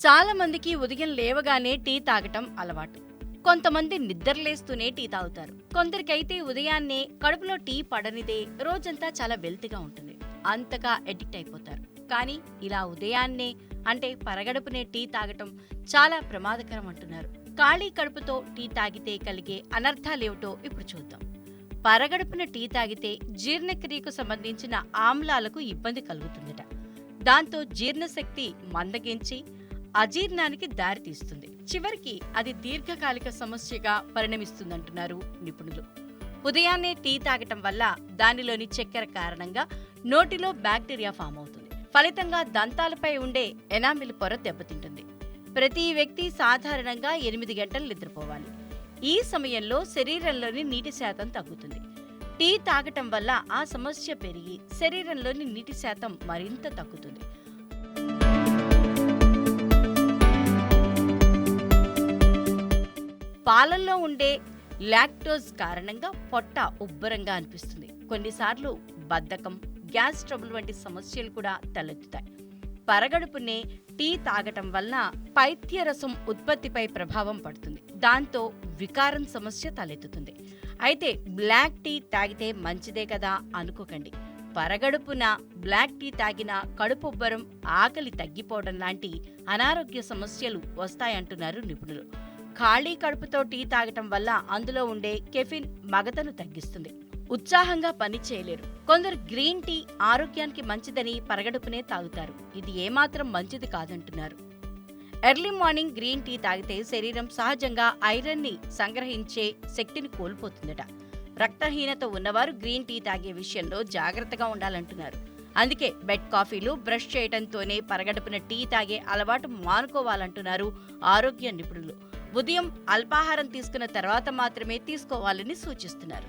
చాలా మందికి ఉదయం లేవగానే టీ తాగటం అలవాటు. కొంతమంది నిద్రలేస్తూనే టీ తాగుతారు. కొందరికైతే ఉదయాన్నే కడుపులో టీ పడనిదే రోజంతా చాలా వెల్తిగా ఉంటుంది. అంతగా ఎడిక్ట్ అయిపోతారు. కానీ ఇలా ఉదయాన్నే అంటే పరగడుపునే టీ తాగటం చాలా ప్రమాదకరం అంటున్నారు. ఖాళీ కడుపుతో టీ తాగితే కలిగే అనర్థాలేమిటో ఇప్పుడు చూద్దాం. పరగడుపున టీ తాగితే జీర్ణక్రియకు సంబంధించిన ఆమ్లాలకు ఇబ్బంది కలుగుతుందట. దాంతో జీర్ణశక్తి మందగించి అజీర్ణానికి దారితీస్తుంది చివరికి అది దీర్ఘకాలిక సమస్యగా పరిణమిస్తుందంటున్నారు నిపుణులు. ఉదయాన్నే టీ తాగటం వల్ల దానిలోని చక్కెర కారణంగా నోటిలో బ్యాక్టీరియా ఫామ్ అవుతుంది. ఫలితంగా దంతాలపై ఉండే ఎనామిల్ పొర దెబ్బతింటుంది. ప్రతి వ్యక్తి సాధారణంగా ఎనిమిది గంటలు నిద్రపోవాలి. ఈ సమయంలో శరీరంలోని నీటి శాతం తగ్గుతుంది. టీ తాగటం వల్ల ఆ సమస్య పెరిగి శరీరంలోని నీటి శాతం మరింత తగ్గుతుంది. పాలల్లో ఉండే లాక్టోజ్ కారణంగా పొట్ట ఉబ్బరంగా అనిపిస్తుంది. కొన్నిసార్లు బద్ధకం గ్యాస్ ట్రబుల్ వంటి సమస్యలు కూడా తలెత్తుతాయి. పరగడుపునే టీ తాగటం వలన పైత్యరసం ఉత్పత్తిపై ప్రభావం పడుతుంది. దాంతో వికారం సమస్య తలెత్తుతుంది. అయితే బ్లాక్ టీ తాగితే మంచిదే కదా అనుకోకండి. పరగడుపున బ్లాక్ టీ తాగిన కడుపుబ్బరం ఆకలి తగ్గిపోవడం లాంటి అనారోగ్య సమస్యలు వస్తాయంటున్నారు నిపుణులు. ఖాళీ కడుపుతో టీ తాగటం వల్ల అందులో ఉండే కెఫిన్ మగతను తగ్గిస్తుంది. ఉత్సాహంగా పని చేయలేరు. కొందరు గ్రీన్ టీ ఆరోగ్యానికి మంచిదని పరగడుపునే తాగుతారు. ఇది ఏమాత్రం మంచిది కాదంటున్నారు. ఎర్లీ మార్నింగ్ గ్రీన్ టీ తాగితే శరీరం సహజంగా ఐరన్ని సంగ్రహించే శక్తిని కోల్పోతుందట. రక్తహీనత ఉన్నవారు గ్రీన్ టీ తాగే విషయంలో జాగ్రత్తగా ఉండాలంటున్నారు. అందుకే బెడ్ కాఫీలు బ్రష్ చేయడంతోనే పరగడుపున టీ తాగే అలవాటు మానుకోవాలంటున్నారు ఆరోగ్య నిపుణులు. ఉదయం అల్పాహారం తీసుకున్న తర్వాత మాత్రమే తీసుకోవాలని సూచిస్తున్నారు.